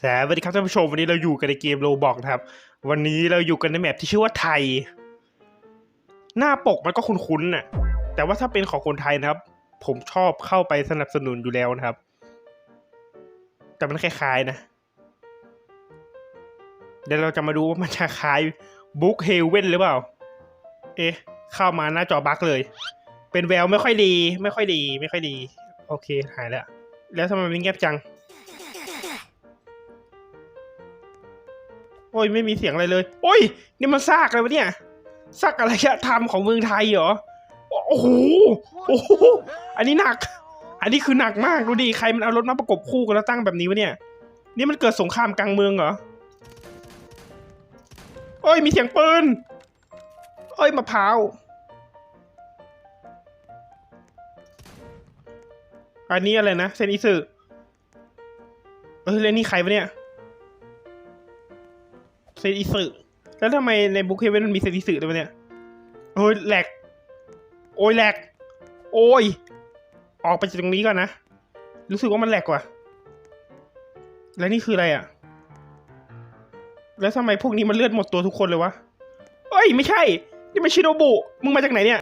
สวัสดีครับท่านผู้ชมวันนี้เราอยู่กันในเกมโลบอกนะครับ วันนี้เราอยู่กันในแมปที่ชื่อว่าไทย หน้าปกมันก็คุ้นๆน่ะ แต่ว่าถ้าเป็นของคนไทยนะครับ ผมชอบเข้าไปสนับสนุนอยู่แล้วนะครับ แต่มันคล้ายๆนะ เดี๋ยวเราจะมาดูว่ามันจะคล้ายบุ๊กเฮเว่นหรือเปล่า เอ๊ะ เข้ามาหน้าจอบั๊กเลย เป็นแววไม่ค่อยดี ไม่ค่อยดี ไม่ค่อยดี โอเคหายแล้ว แล้วทำไมมันเงียบจัง โอ้ยไม่มีเสียงอะไรเลย โอ้ย นี่มันซากอะไรวะเนี่ยซากอะไรอะทำของเมืองไทยเหรอ โอ้โหโอ้โหอันนี้หนัก อันนี้คือหนักมากดูดิใครมันเอารถมาประกบคู่กันแล้วตั้งแบบนี้วะเนี่ย นี่มันเกิดสงครามกลางเมืองเหรอโอ้ยมีเสียงปืนโอ้ยมะพร้าวอันนี้อะไรนะเซนอิสึเอ้ยแล้วนี่ใครวะเนี่ย ซนอิสึแล้วทำไมในบุ๊กเฮเวนมันมีเซนอิสึด้วยวะเนี่ยโอ้ยแหลก โอ้ยแหลก โอ้ย ออกไปจากตรงนี้ก่อนนะ รู้สึกว่ามันแหลกกว่ะแล้วนี่คืออะไรอะ แล้วทำไมพวกนี้มันเลือดหมดตัวทุกคนเลยวะเอ้ย ไม่ใช่ นี่มันชิโนบุ มึงมาจากไหนเนี่ย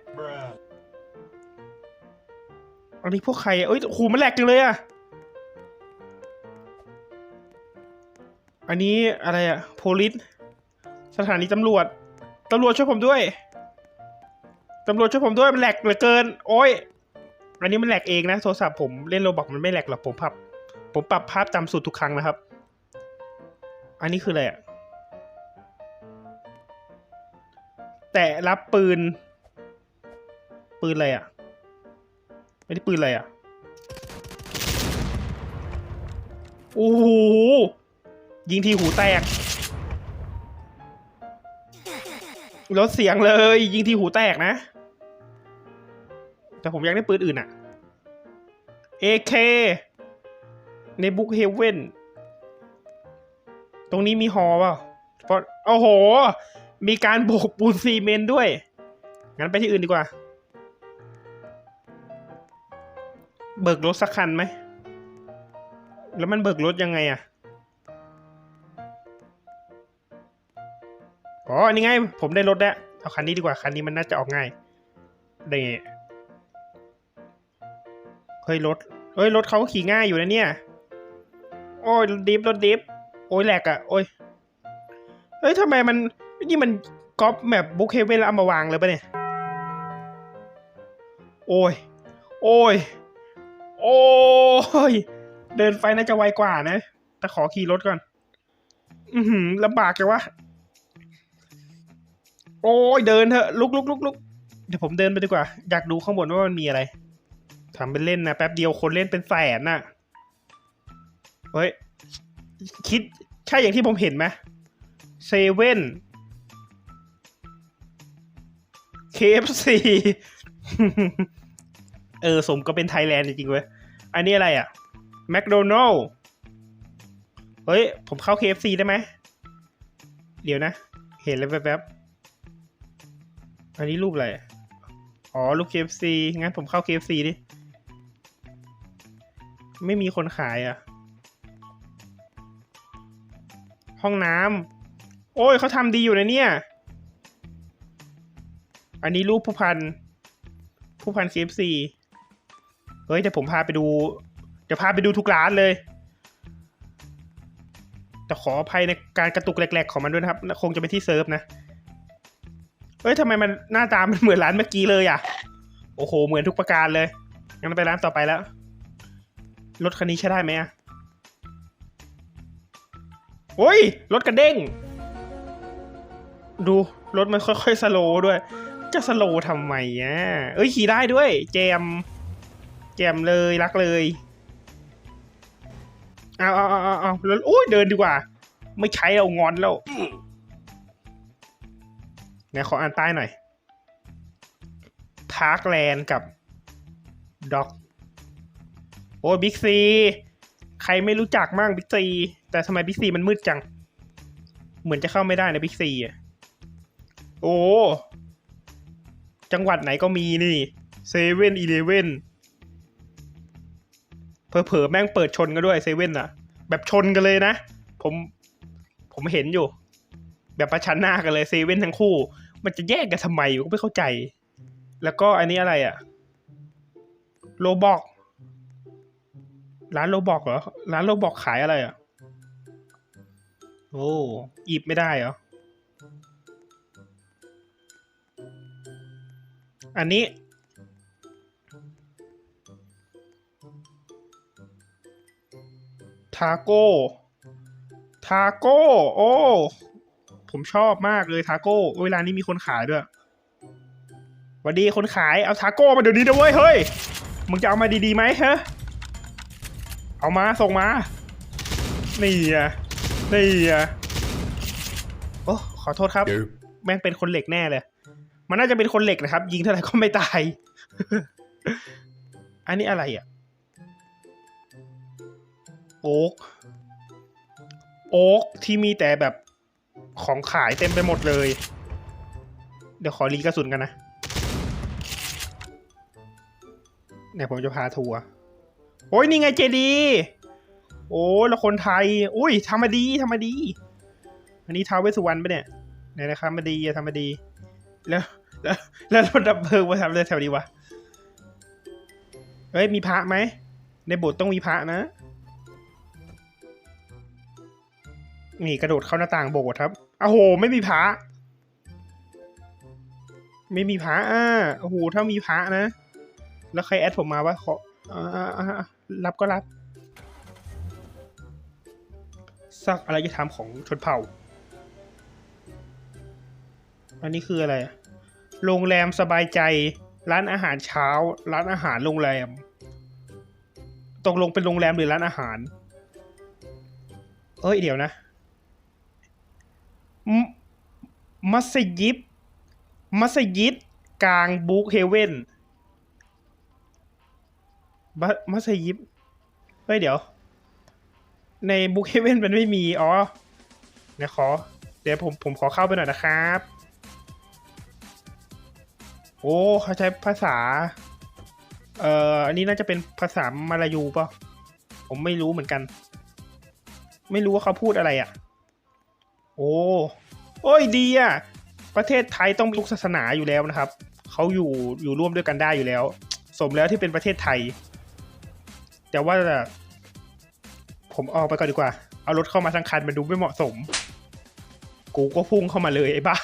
อันนี้พวกใครอะเอ้ยโหมันแหลกจังเลยอะอันนี้อะไรอะโพลิส สถานีตำรวจตำรวจช่วยผมด้วยตำรวจช่วยผมด้วยมันแหลกเหลือเกิน โอ้ยอันนี้มันแหลกเองนะโทรศัพท์ผมเล่นโรบอกมันไม่แหลกหรอกผมปรับ ผมปรับภาพจำสุดทุกครั้งนะครับ อันนี้คืออะไรอะแต่รับปืน ปืนอะไรอะไม่ได้ปืนอะไรอะโอ้โหยิงทีหูแตก ลดเสียงเลย ยิงที่หูแตกนะ แต่ผมอยากได้ปืนอื่นอะ AK ในบุ๊กเฮเว่นตรงนี้มีฮอเปล่าเพราะโอ้โห มีการโบกปูนซีเมนต์ด้วย งั้นไปที่อื่นดีกว่า เบิกรถสักคันไหม แล้วมันเบิกรถยังไงอะ อ๋ออันนี้ไง ผมได้รถแล้วเอาคันนี้ดีกว่าคันนี้มันน่าจะออกง่ายได้เฮ้ยรถเฮ้ยรถเขาขี่ง่ายอยู่นะเนี่ย โอ้ยดิฟรถดิฟโอ้ยแหลกอะโอ้ยเฮ้ยทำไมมันนี่มันก๊อปแบบบุ๊กเฮเว่นแล้วเอามาวางเลยปะเนี่ย โอ้ย โอ้ย โอ้ย เดินไฟน่าจะไวกว่านะ แต่ขอขี่รถก่อน อือหือลำบากจังวะ โอ้ยเดินเถอะลุกลุกลุกลุกเดี๋ยวผมเดินไปดีกว่า อยากดูข้างบนว่ามันมีอะไรทำเป็นเล่นนะแป๊บเดียวคนเล่นเป็นแสนน่ะเฮ้ยคิดใช่อย่างที่ผมเห็นไหมเซเว่น KFC เออ สมก็เป็นไทยแลนด์จริงๆเว้ย อันนี้อะไรอะแมคโดนัลเฮ้ย ผมเข้า KFC ได้ไหม เดี๋ยวนะ เห็นแล้วแป๊บๆ อันนี้รูปอะไร อ๋อ รูป KFC งั้นผมเข้า KFC ดิ ไม่มีคนขายอะ ห้องน้ำ โอ้ย เขาทำดีอยู่นะเนี่ย อันนี้รูปผู้พัน ผู้พัน KFC เฮ้ย เดี๋ยวผมพาไปดู เดี๋ยวพาไปดูทุกร้านเลย แต่ขออภัยในการกระตุกแหลกๆของมันด้วยนะครับ คงจะเป็นที่เซิร์ฟนะ เฮ้ยทำไมมันหน้าตามันเหมือนร้านเมื่อกี้เลยอะ โอ้โห เหมือนทุกประการเลย งั้นไปร้านต่อไปแล้ว รถคันนี้ใช้ได้ไหมอะโอ้ย รถกระเด้ง ดู รถมันค่อยๆสโลว์ด้วย จะสโลว์ทำไมอะ เอ้ย ขี่ได้ด้วย แจม แจมเลย รักเลย เอาเอาเอาเอาเอาแล้วโอ้ย เดินดีกว่า ไม่ใช้เอางอนแล้ว ไหนขออ่านใต้หน่อยพาร์คแลนด์กับด็อกโอ้บิ๊กซีใครไม่รู้จักมั่งบิ๊กซีแต่ทำไมบิ๊กซีมันมืดจัง เหมือนจะเข้าไม่ได้นะบิ๊กซีอะโอ้จังหวัดไหนก็มีนี่เซเว่นอีเลเว่นเผลอๆแม่งเปิดชนกันด้วยเซเว่นอะ แบบชนกันเลยนะ ผมผมเห็นอยู่ แบบประชันหน้ากันเลยเซเว่นทั้งคู่ มันจะแยกกันทำไมผมไม่เข้าใจ แล้วก็อันนี้อะไรอะโลบอกร้านโลบอกเหรอ ร้านโลบอกขายอะไรอะโอ้หยิบไม่ได้เหรอ อันนี้ ทาโก้ ทาโก้ โอ้ ผมชอบมากเลยทาโก้เวลานี้มีคนขายด้วยหวันดีคนขายเอาทาโก้มาเดี๋ยวนี้นะเว้ยเฮ้ยมึงจะเอามาดีๆไหมฮะเอามาส่งมา นี่อะนี่อะโอ้ขอโทษครับ Nope. แม่งเป็นคนเหล็กแน่เลย มันน่าจะเป็นคนเหล็กนะครับ ยิงเท่าไหร่ก็ไม่ตาย อันนี้อะไรอะโอ๊กโอ๊กที่มีแต่แบบ ของขายเต็มไปหมดเลย เดี๋ยวขอรีกระสุนกันนะเนี่ยผมจะพาทัวร์โอ้ยนี่ไงเจดีโอ้แล้วคนไทย อุ้ยทำมาดีทำมาดี อันนี้ท้าวเวสุวรรณปะเนี่ยไหนนะครับมาดีทำมาดี แล้ว แล้วแล้วรถดับเพลิงมาทำอะไรแถวนี้วะเฮ้ยมีพระไหมในโบสถ์ต้องมีพระนะ นี่กระโดดเข้าหน้าต่างโบสถ์ครับอ้โห ไม่มีพระ ไม่มีพระอะโอ้โห ถ้ามีพระนะ แล้วใครแอดผมมาว่าขออ่าอ่าอ่ารับก็รับสักอะไรจะทำของชนเผ่า อันนี้คืออะไร โรงแรมสบายใจ ร้านอาหารเช้า ร้านอาหารโรงแรม ตกลงเป็นโรงแรมหรือร้านอาหาร เอ้ยเดี๋ยวนะม มัสยิด มัสยิด กลางบุกเฮเว่นมัสยิด เฮ้ยเดี๋ยว ในบุกเฮเว่นมันไม่มี อ๋อเดี๋ยวขอ เดี๋ยวผมผมขอเข้าไปหน่อยนะครับ โอ้เขาใช้ภาษา เอ่อ อันนี้น่าจะเป็นภาษามาลายูป่ะ ผมไม่รู้เหมือนกัน ไม่รู้ว่าเขาพูดอะไรอะ โอ้ โอ้ยดีอะประเทศไทยต้องมีทุกศาสนาอยู่แล้วนะครับเขาอยู่อยู่ร่วมด้วยกันได้อยู่แล้ว สมแล้วที่เป็นประเทศไทย แต่ว่าผมออกไปก่อนดีกว่า เอารถเข้ามาทั้งคันมันดูไม่เหมาะสม กูก็พุ่งเข้ามาเลยไอ้บ้า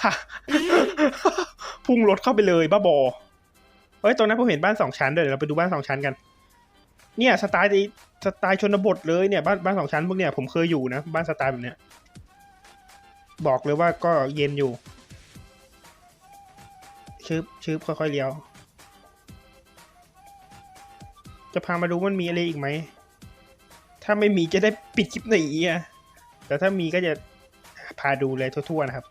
พุ่งรถเข้าไปเลยบ้าบอ เฮ้ยตรงนั้นผมเห็นบ้านสองชั้นด้วยเดี๋ยวเราไปดูบ้านสองชั้นกัน เนี่ยสไตล์สไตล์ชนบทเลยเนี่ยบ้านบ้านสองชั้นพวกเนี่ยผมเคยอยู่นะบ้านสไตล์แบบเนี้ย บอกเลยว่าก็เย็นอยู่ ชืบชืบค่อยๆเลี้ยว จะพามาดูมันมีอะไรอีกไหม ถ้าไม่มีจะได้ปิดคลิปหนีอะ แต่ถ้ามีก็จะพาดูเลยทั่วๆนะครับ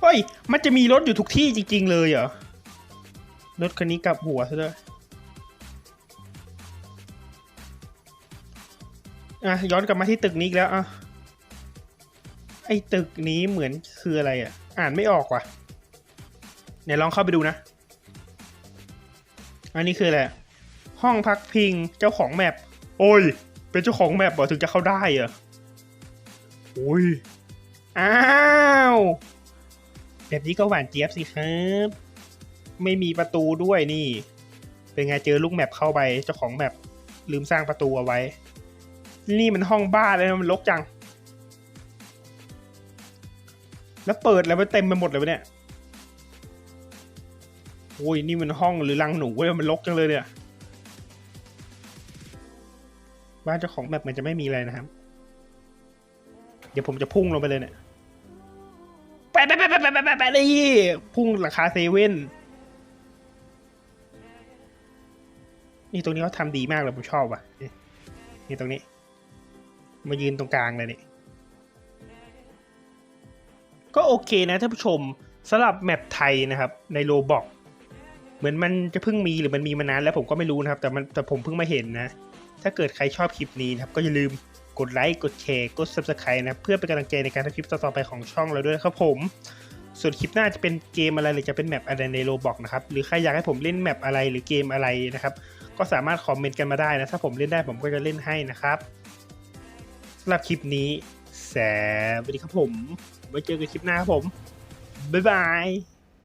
เฮ้ย มันจะมีรถอยู่ทุกที่จริง ๆ เลยเหรอ รถคันนี้กลับหัวซะด้วย อะย้อนกลับมาที่ตึกนี้อีกแล้วอะไอ้ตึกนี้เหมือนคืออะไรอะ อ่านไม่ออกว่ะเนี่ยลองเข้าไปดูนะ อันนี้คืออะไรห้องพักพิงเจ้าของแมปโอ้ย เป็นเจ้าของแมปเหรอถึงจะเข้าได้เหรอโอ้ยอ้าวแบบนี้ก็หวานเจี๊ยบสิครับไม่มีประตูด้วยนี่ เป็นไงเจอลูกแมปเข้าไปเจ้าของแมปลืมสร้างประตูเอาไว้ นี่มันห้องบ้านเลยนะมันรกจัง แล้วเปิดแล้วมันเต็มไปหมดเลยวะเนี่ยโอ้ยนี่มันห้องหรือรังหนูเว้ยมันรกจังเลยเนี่ยบ้านเจ้าของแมปมันจะไม่มีอะไรนะครับ เดี๋ยวผมจะพุ่งลงไปเลยเนี่ยแปะแปะแปะแปะแปะแปะแปนี่พุ่งราคาเซเว่นนี่ตรงนี้เขาทำดีมากเลยผมชอบว่ะนี่ตรงนี้ มายืนตรงกลางเลยนี่ก็โอเคนะท่านผู้ชมสำหรับแมปไทยนะครับ ในโลบอกเหมือนมันจะเพิ่งมีหรือมันมีมานานแล้วผมก็ไม่รู้นะครับ แต่มันแต่ผมเพิ่งมาเห็นนะ ถ้าเกิดใครชอบคลิปนี้นะครับ ก็อย่าลืมกดไลค์กดแชร์กด subscribe นะเพื่อเป็นกำลังใจในการทำคลิปต่อๆไปของช่องเราด้วยครับผม ส่วนคลิปหน้าจะเป็นเกมอะไรหรือจะเป็นแมปอะไรในโลบอกนะครับหรือใครอยากให้ผมเล่นแมปอะไรหรือเกมอะไรนะครับ ก็สามารถคอมเมนต์กันมาได้นะถ้าผมเล่นได้ผมก็จะเล่นให้นะครับ สำหรับคลิปนี้ แสวัสดีครับผม ไว้เจอกันคลิปหน้าครับผม บ๊ายบาย